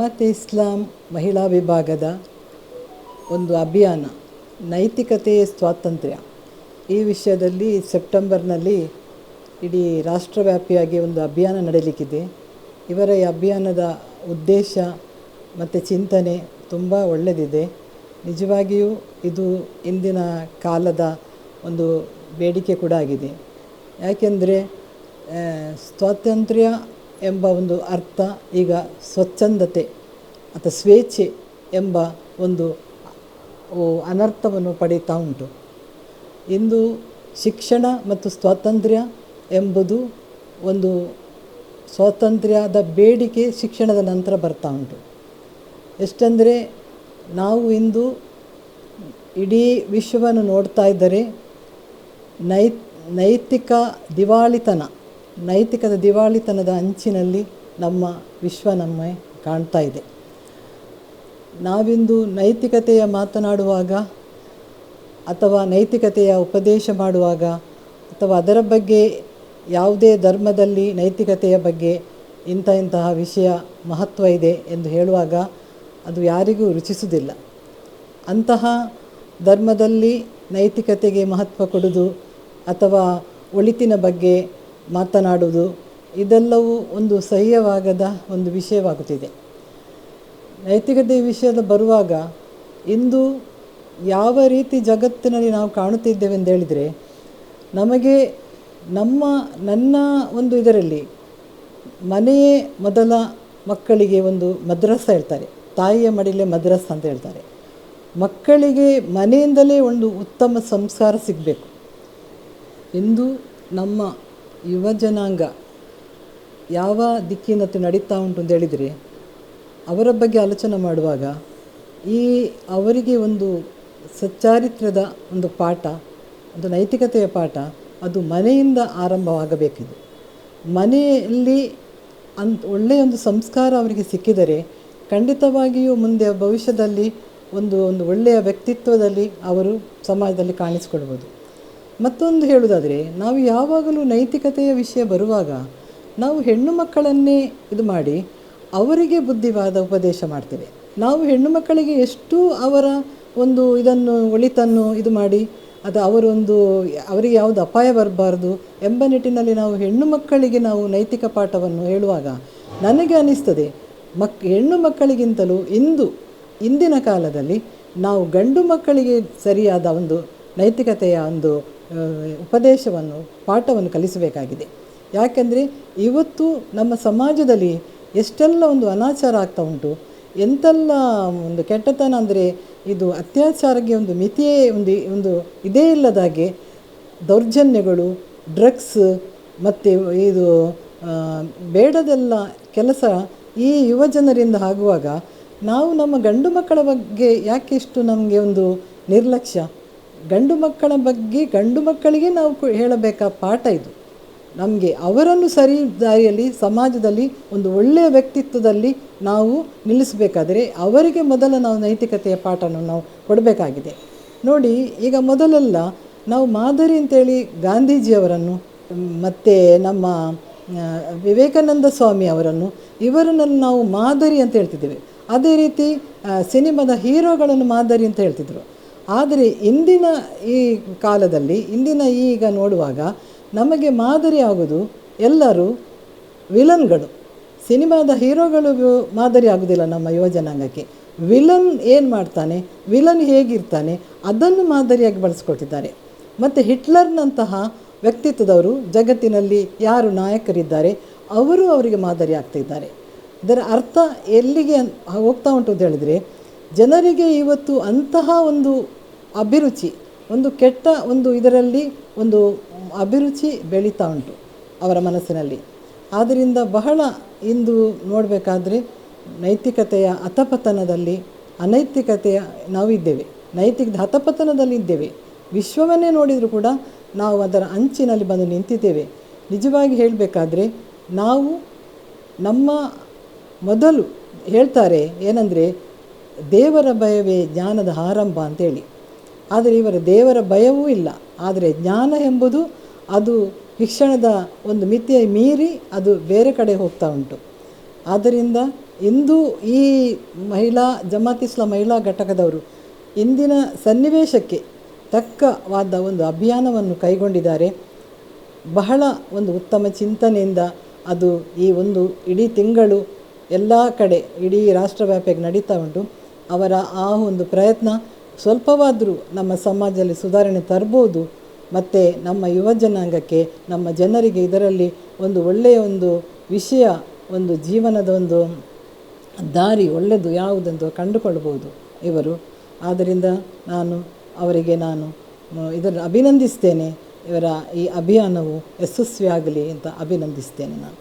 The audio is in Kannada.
ಮತ್ತು ಇಸ್ಲಾಂ ಮಹಿಳಾ ವಿಭಾಗದ ಒಂದು ಅಭಿಯಾನ ನೈತಿಕತೆಯ ಸ್ವಾತಂತ್ರ್ಯ. ಈ ವಿಷಯದಲ್ಲಿ ಸೆಪ್ಟೆಂಬರ್ನಲ್ಲಿ ಇಡೀ ರಾಷ್ಟ್ರವ್ಯಾಪಿಯಾಗಿ ಒಂದು ಅಭಿಯಾನ ನಡೀಲಿಕ್ಕಿದೆ. ಇವರ ಈ ಅಭಿಯಾನದ ಉದ್ದೇಶ ಮತ್ತು ಚಿಂತನೆ ತುಂಬ ಒಳ್ಳೆಯದಿದೆ ನಿಜವಾಗಿಯೂ ಇದು ಇಂದಿನ ಕಾಲದ ಒಂದು ಬೇಡಿಕೆ ಕೂಡ ಆಗಿದೆ. ಯಾಕೆಂದರೆ ಸ್ವಾತಂತ್ರ್ಯ ಎಂಬ ಒಂದು ಅರ್ಥ, ಈಗ ಸ್ವಚ್ಛಂದತೆ ಅಥವಾ ಸ್ವೇಚ್ಛೆ ಎಂಬ ಒಂದು ಅನರ್ಥವನ್ನು ಪಡೀತಾ ಉಂಟು. ಇಂದು ಶಿಕ್ಷಣ ಮತ್ತು ಸ್ವಾತಂತ್ರ್ಯ ಎಂಬುದು ಒಂದು ಸ್ವಾತಂತ್ರ್ಯದ ಬೇಡಿಕೆ ಶಿಕ್ಷಣದ ನಂತರ ಬರ್ತಾ ಉಂಟು. ಎಷ್ಟಂದರೆ, ನಾವು ಇಂದು ಇಡೀ ವಿಶ್ವವನ್ನು ನೋಡ್ತಾ ಇದ್ದರೆ ನೈ ನೈತಿಕ ದಿವಾಳಿತನ ನೈತಿಕದ ದಿವಾಳಿತನದ ಅಂಚಿನಲ್ಲಿ ನಮ್ಮ ವಿಶ್ವ ನಮ್ಮ ಕಾಣ್ತಾ ಇದೆ. ನಾವಿಂದು ನೈತಿಕತೆಯ ಮಾತನಾಡುವಾಗ ಅಥವಾ ನೈತಿಕತೆಯ ಉಪದೇಶ ಮಾಡುವಾಗ ಅಥವಾ ಅದರ ಬಗ್ಗೆ ಯಾವುದೇ ಧರ್ಮದಲ್ಲಿ ನೈತಿಕತೆಯ ಬಗ್ಗೆ ಇಂಥ ಇಂತಹ ವಿಷಯ ಮಹತ್ವ ಇದೆ ಎಂದು ಹೇಳುವಾಗ ಅದು ಯಾರಿಗೂ ರುಚಿಸುವುದಿಲ್ಲ. ಅಂತಹ ಧರ್ಮದಲ್ಲಿ ನೈತಿಕತೆಗೆ ಮಹತ್ವ ಕೊಡುವುದು ಅಥವಾ ಒಳಿತಿನ ಬಗ್ಗೆ ಮಾತನಾಡುವುದು ಇದೆಲ್ಲವೂ ಒಂದು ಸಹ್ಯವಾಗದ ಒಂದು ವಿಷಯವಾಗುತ್ತಿದೆ. ನೈತಿಕತೆ ವಿಷಯದ ಬರುವಾಗ ಇಂದು ಯಾವ ರೀತಿ ಜಗತ್ತಿನಲ್ಲಿ ನಾವು ಕಾಣುತ್ತಿದ್ದೇವೆ ಎಂದು ಹೇಳಿದರೆ, ನಮಗೆ ನಮ್ಮ, ನನ್ನ ಒಂದು ಇದರಲ್ಲಿ ಮನೆಯೇ ಮೊದಲ ಮಕ್ಕಳಿಗೆ ಒಂದು ಮದ್ರಸ ಹೇಳ್ತಾರೆ. ತಾಯಿಯ ಮಡಿಲೇ ಮದ್ರಸ ಅಂತ ಹೇಳ್ತಾರೆ. ಮಕ್ಕಳಿಗೆ ಮನೆಯಿಂದಲೇ ಒಂದು ಉತ್ತಮ ಸಂಸ್ಕಾರ ಸಿಗಬೇಕು. ಇಂದು ನಮ್ಮ ಯುವ ಜನಾಂಗ ಯಾವ ದಿಕ್ಕಿನತ್ತ ನಡೀತಾ ಉಂಟು ಅಂತ ಹೇಳಿದರೆ, ಅವರ ಬಗ್ಗೆ ಆಲೋಚನೆ ಮಾಡುವಾಗ ಈ ಅವರಿಗೆ ಒಂದು ಸಚ್ಚಾರಿತ್ರ್ಯದ ಒಂದು ಪಾಠ, ಒಂದು ನೈತಿಕತೆಯ ಪಾಠ, ಅದು ಮನೆಯಿಂದ ಆರಂಭವಾಗಬೇಕಿದೆ. ಮನೆಯಲ್ಲಿ ಅಂತ ಒಳ್ಳೆಯ ಒಂದು ಸಂಸ್ಕಾರ ಅವರಿಗೆ ಸಿಕ್ಕಿದರೆ ಖಂಡಿತವಾಗಿಯೂ ಮುಂದೆ ಭವಿಷ್ಯದಲ್ಲಿ ಒಂದು ಒಂದು ಒಳ್ಳೆಯ ವ್ಯಕ್ತಿತ್ವದಲ್ಲಿ ಅವರು ಸಮಾಜದಲ್ಲಿ ಕಾಣಿಸಿಕೊಳ್ಬೋದು ಮತ್ತೊಂದು ಹೇಳುವುದಾದರೆ, ನಾವು ಯಾವಾಗಲೂ ನೈತಿಕತೆಯ ವಿಷಯ ಬರುವಾಗ ನಾವು ಹೆಣ್ಣು ಮಕ್ಕಳನ್ನೇ ಇದು ಮಾಡಿ ಅವರಿಗೆ ಬುದ್ಧಿವಾದ ಉಪದೇಶ ಮಾಡ್ತೇವೆ. ನಾವು ಹೆಣ್ಣು ಮಕ್ಕಳಿಗೆ ಎಷ್ಟು ಅವರ ಒಂದು ಇದನ್ನು, ಒಳಿತನ್ನು ಇದು ಮಾಡಿ, ಅದು ಅವರೊಂದು, ಅವರಿಗೆ ಯಾವುದು ಅಪಾಯ ಬರಬಾರ್ದು ಎಂಬ ನಿಟ್ಟಿನಲ್ಲಿ ನಾವು ಹೆಣ್ಣು ಮಕ್ಕಳಿಗೆ ನಾವು ನೈತಿಕ ಪಾಠವನ್ನು ಹೇಳುವಾಗ ನನಗೆ ಅನಿಸ್ತದೆ, ಮಕ್, ಹೆಣ್ಣು ಮಕ್ಕಳಿಗಿಂತಲೂ ಇಂದು, ಇಂದಿನ ಕಾಲದಲ್ಲಿ ನಾವು ಗಂಡು ಮಕ್ಕಳಿಗೆ ಸರಿಯಾದ ಒಂದು ನೈತಿಕತೆಯ ಒಂದು ಉಪದೇಶವನ್ನು, ಪಾಠವನ್ನು ಕಲಿಸಬೇಕಾಗಿದೆ. ಯಾಕೆಂದರೆ ಇವತ್ತು ನಮ್ಮ ಸಮಾಜದಲ್ಲಿ ಎಷ್ಟೆಲ್ಲ ಒಂದು ಅನಾಚಾರ ಆಗ್ತಾ ಉಂಟು, ಎಂತೆಲ್ಲ ಒಂದು ಕೆಟ್ಟತನ ಅಂದರೆ ಇದು ಅತ್ಯಾಚಾರಕ್ಕೆ ಒಂದು ಮಿತಿಯೇ ಒಂದು ಒಂದು ಇದೇ ಇಲ್ಲದಾಗೆ ದೌರ್ಜನ್ಯಗಳು, ಡ್ರಗ್ಸ್ ಮತ್ತು ಇದು ಬೇಡದೆಲ್ಲ ಕೆಲಸ ಈ ಯುವ ಜನರಿಂದ ಆಗುವಾಗ ನಾವು ನಮ್ಮ ಗಂಡು ಮಕ್ಕಳ ಬಗ್ಗೆ ಯಾಕೆ ಇಷ್ಟು ನಮಗೆ ಒಂದು ನಿರ್ಲಕ್ಷ್ಯ? ಗಂಡು ಮಕ್ಕಳ ಬಗ್ಗೆ ಗಂಡು ಮಕ್ಕಳಿಗೆ ನಾವು ಹೇಳಬೇಕಾ ಪಾಠ ಇದು. ನಮಗೆ ಅವರನ್ನು ಸರಿ ದಾರಿಯಲ್ಲಿ, ಸಮಾಜದಲ್ಲಿ, ಒಂದು ಒಳ್ಳೆಯ ವ್ಯಕ್ತಿತ್ವದಲ್ಲಿ ನಾವು ನಿಲ್ಲಿಸಬೇಕಾದರೆ ಅವರಿಗೆ ಮೊದಲ ನಾವು ನೈತಿಕತೆಯ ಪಾಠವನ್ನು ನಾವು ಕೊಡಬೇಕಾಗಿದೆ. ನೋಡಿ, ಈಗ ಮೊದಲೆಲ್ಲ ನಾವು ಮಾದರಿ ಅಂತೇಳಿ ಗಾಂಧೀಜಿಯವರನ್ನು, ಮತ್ತು ನಮ್ಮ ವಿವೇಕಾನಂದ ಸ್ವಾಮಿ ಅವರನ್ನು ಇವರನ್ನು ನಾವು ಮಾದರಿ ಅಂತ ಹೇಳ್ತಿದ್ದೇವೆ. ಅದೇ ರೀತಿ ಸಿನಿಮಾದ ಹೀರೋಗಳನ್ನು ಮಾದರಿ ಅಂತ ಹೇಳ್ತಿದ್ರು. ಆದರೆ ಇಂದಿನ ಈ ಕಾಲದಲ್ಲಿ, ಇಂದಿನ ಈಗ ನೋಡುವಾಗ ನಮಗೆ ಮಾದರಿ ಆಗೋದು ಎಲ್ಲರೂ ವಿಲನ್ಗಳು. ಸಿನಿಮಾದ ಹೀರೋಗಳು ಮಾದರಿ ಆಗೋದಿಲ್ಲ ನಮ್ಮ ಯುವಜನಾಂಗಕ್ಕೆ ವಿಲನ್ ಏನು ಮಾಡ್ತಾನೆ, ವಿಲನ್ ಹೇಗಿರ್ತಾನೆ, ಅದನ್ನು ಮಾದರಿಯಾಗಿ ಬಳಸ್ಕೊಟ್ಟಿದ್ದಾರೆ ಮತ್ತು ಹಿಟ್ಲರ್ನಂತಹ ವ್ಯಕ್ತಿತ್ವದವರು ಜಗತ್ತಿನಲ್ಲಿ ಯಾರು ನಾಯಕರಿದ್ದಾರೆ, ಅವರು ಅವರಿಗೆ ಮಾದರಿ ಆಗ್ತಿದ್ದಾರೆ. ಇದರ ಅರ್ಥ ಎಲ್ಲಿಗೆ ಹೋಗ್ತಾ ಉಂಟು ಅಂತ ಹೇಳಿದರೆ, ಜನರಿಗೆ ಇವತ್ತು ಅಂತಹ ಒಂದು ಅಭಿರುಚಿ, ಒಂದು ಕೆಟ್ಟ ಒಂದು ಇದರಲ್ಲಿ ಒಂದು ಅಭಿರುಚಿ ಬೆಳೀತಾ ಉಂಟು ಅವರ ಮನಸ್ಸಿನಲ್ಲಿ. ಆದ್ದರಿಂದ ಬಹಳ ಇಂದು ನೋಡಬೇಕಾದ್ರೆ ನೈತಿಕತೆಯ ಅಧಪತನದಲ್ಲಿ ಅನೈತಿಕತೆಯ ನಾವಿದ್ದೇವೆ. ನೈತಿಕ ಹತಪತನದಲ್ಲಿ ಇದ್ದೇವೆ. ವಿಶ್ವವನ್ನೇ ನೋಡಿದರೂ ಕೂಡ ನಾವು ಅದರ ಅಂಚಿನಲ್ಲಿ ಬಂದು ನಿಂತಿದ್ದೇವೆ. ನಿಜವಾಗಿ ಹೇಳಬೇಕಾದ್ರೆ ನಾವು ನಮ್ಮ ಮೊದಲು ಹೇಳ್ತಾರೆ ಏನಂದರೆ ದೇವರ ಭಯವೇ ಜ್ಞಾನದ ಆರಂಭ ಅಂತೇಳಿ. ಆದರೆ ಇವರ ದೇವರ ಭಯವೂ ಇಲ್ಲ. ಆದರೆ ಜ್ಞಾನ ಎಂಬುದು ಅದು ಶಿಕ್ಷಣದ ಒಂದು ಮಿತಿಯ ಮೀರಿ ಅದು ಬೇರೆ ಕಡೆ ಹೋಗ್ತಾ ಉಂಟು. ಆದ್ದರಿಂದ ಇಂದು ಈ ಮಹಿಳಾ ಜಮಾತ್ ಇಸ್ಲಾಂ ಮಹಿಳಾ ಘಟಕದವರು ಇಂದಿನ ಸನ್ನಿವೇಶಕ್ಕೆ ತಕ್ಕವಾದ ಒಂದು ಅಭಿಯಾನವನ್ನು ಕೈಗೊಂಡಿದ್ದಾರೆ. ಬಹಳ ಒಂದು ಉತ್ತಮ ಚಿಂತನೆಯಿಂದ ಅದು ಈ ಒಂದು ಇಡೀ ತಿಂಗಳು ಎಲ್ಲ ಕಡೆ, ಇಡೀ ರಾಷ್ಟ್ರವ್ಯಾಪಿಯಾಗಿ ನಡೀತಾ ಉಂಟು. ಅವರ ಆ ಒಂದು ಪ್ರಯತ್ನ ಸ್ವಲ್ಪವಾದರೂ ನಮ್ಮ ಸಮಾಜದಲ್ಲಿ ಸುಧಾರಣೆ ತರ್ಬೋದು, ಮತ್ತು ನಮ್ಮ ಯುವ ಜನಾಂಗಕ್ಕೆ, ನಮ್ಮ ಜನರಿಗೆ ಇದರಲ್ಲಿ ಒಂದು ಒಳ್ಳೆಯ ಒಂದು ವಿಷಯ, ಒಂದು ಜೀವನದ ಒಂದು ದಾರಿ ಒಳ್ಳೆಯದು ಯಾವುದೆಂದು ಕಂಡುಕೊಳ್ಬೋದು ಇವರು. ಆದ್ದರಿಂದ ನಾನು ಅವರಿಗೆ ನಾನು ಇದರ ಅಭಿನಂದಿಸ್ತೇನೆ. ಇವರ ಈ ಅಭಿಯಾನವು ಯಶಸ್ವಿಯಾಗಲಿ ಅಂತ ಅಭಿನಂದಿಸ್ತೇನೆ ನಾನು.